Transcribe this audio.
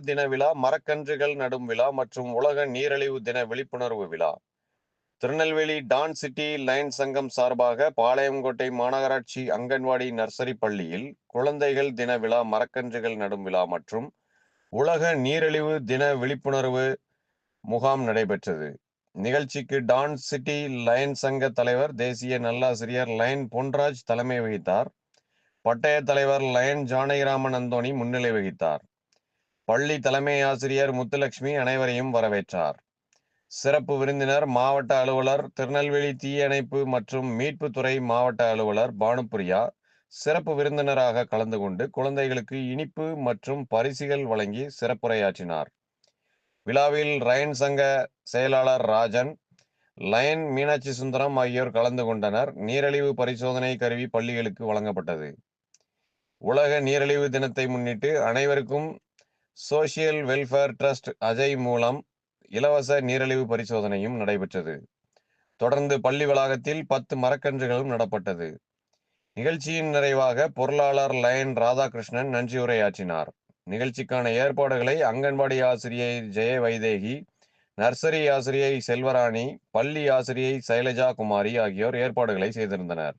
தின விழா மரக்கன்றுகள் நடும் விழா மற்றும் உலக நீரழிவு தின விழிப்புணர்வு விழா. திருநெல்வேலி டான் சிட்டி லைன் சங்கம் சார்பாக பாளையங்கோட்டை மாநகராட்சி அங்கன்வாடி நர்சரி பள்ளியில் குழந்தைகள் தின விழா மரக்கன்றுகள் நடும் விழா மற்றும் உலக நீரழிவு தின விழிப்புணர்வு முகாம் நடைபெற்றது. நிகழ்ச்சிக்கு டான் சிட்டி லயன் சங்க தலைவர் தேசிய நல்லாசிரியர் லயன் பொன்ராஜ் தலைமை வகித்தார். பட்டய தலைவர் லயன் ஜானகிராமன் அந்தோணி முன்னிலை வகித்தார். பள்ளி தலைமை ஆசிரியர் முத்துலட்சுமி அனைவரையும் வரவேற்றார். சிறப்பு விருந்தினர் மாவட்ட அலுவலர் திருநெல்வேலி தீயணைப்பு மற்றும் மீட்புத்துறை மாவட்ட அலுவலர் பானுப்பிரியா சிறப்பு விருந்தினராக கலந்து கொண்டு குழந்தைகளுக்கு இனிப்பு மற்றும் பரிசுகள் வழங்கி சிறப்புரையாற்றினார். விழாவில் ரயன் சங்க செயலாளர் ராஜன் லயன் மீனாட்சி சுந்தரம் ஆகியோர் கலந்து கொண்டனர். நீரழிவு பரிசோதனை கருவி பள்ளிகளுக்கு வழங்கப்பட்டது. உலக நீரழிவு தினத்தை முன்னிட்டு அனைவருக்கும் சோசியல் வெல்ஃபேர் ட்ரஸ்ட் அஜய் மூலம் இலவச நீரழிவு பரிசோதனையும் நடைபெற்றது. தொடர்ந்து பள்ளி வளாகத்தில் பத்து மரக்கன்றுகளும் நடப்பட்டது. நிகழ்ச்சியின் நிறைவாக பொருளாளர் லயன் ராதாகிருஷ்ணன் நன்றியுரையாற்றினார் நிகழ்ச்சிக்கான ஏற்பாடுகளை அங்கன்வாடி ஆசிரியை ஜெய வைதேகி நர்சரி ஆசிரியை செல்வராணி பள்ளி ஆசிரியை சைலஜா குமாரி ஆகியோர் ஏற்பாடுகளை செய்திருந்தனர்.